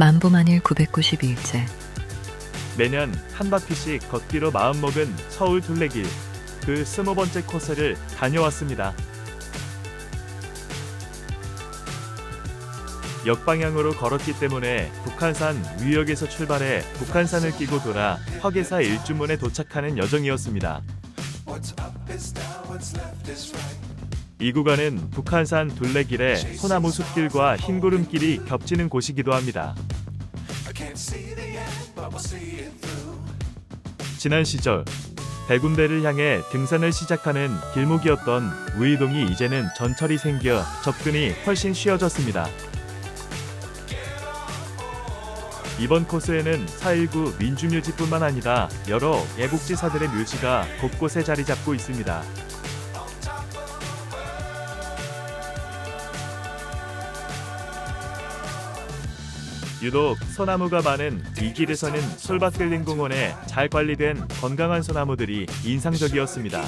만보만일 992일째 매년 한 바퀴씩 걷기로 마음먹은 서울 둘레길 그 스무 번째 코스를 다녀왔습니다. 역방향으로 걸었기 때문에 북한산 위역에서 출발해 북한산을 끼고 돌아 화계사 일주문에 도착하는 여정이었습니다. 이 구간은 북한산 둘레길의 소나무 숲길과 흰구름길이 겹치는 곳이기도 합니다. 지난 시절 백운대를 향해 등산을 시작하는 길목이었던 우이동이 이제는 전철이 생겨 접근이 훨씬 쉬워졌습니다. 이번 코스에는 4.19 민주묘지뿐만 아니라 여러 애국지사들의 묘지가 곳곳에 자리 잡고 있습니다. 유독 소나무가 많은 이 길에서는 솔밭들린 공원에 잘 관리된 건강한 소나무들이 인상적이었습니다.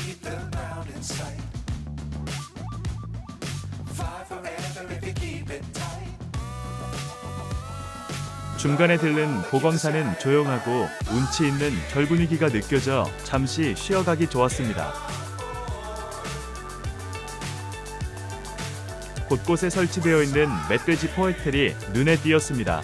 중간에 들른 보광산은 조용하고 운치 있는 절 분위기가 느껴져 잠시 쉬어가기 좋았습니다. 곳곳에 설치되어 있는 멧돼지 포획틀이 눈에 띄었습니다.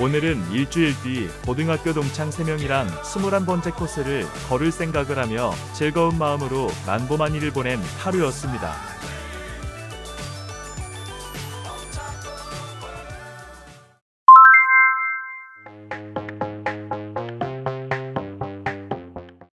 오늘은 일주일 뒤 고등학교 동창 3명이랑 21번째 코스를 걸을 생각을 하며 즐거운 마음으로 만보만이를 보낸 하루였습니다.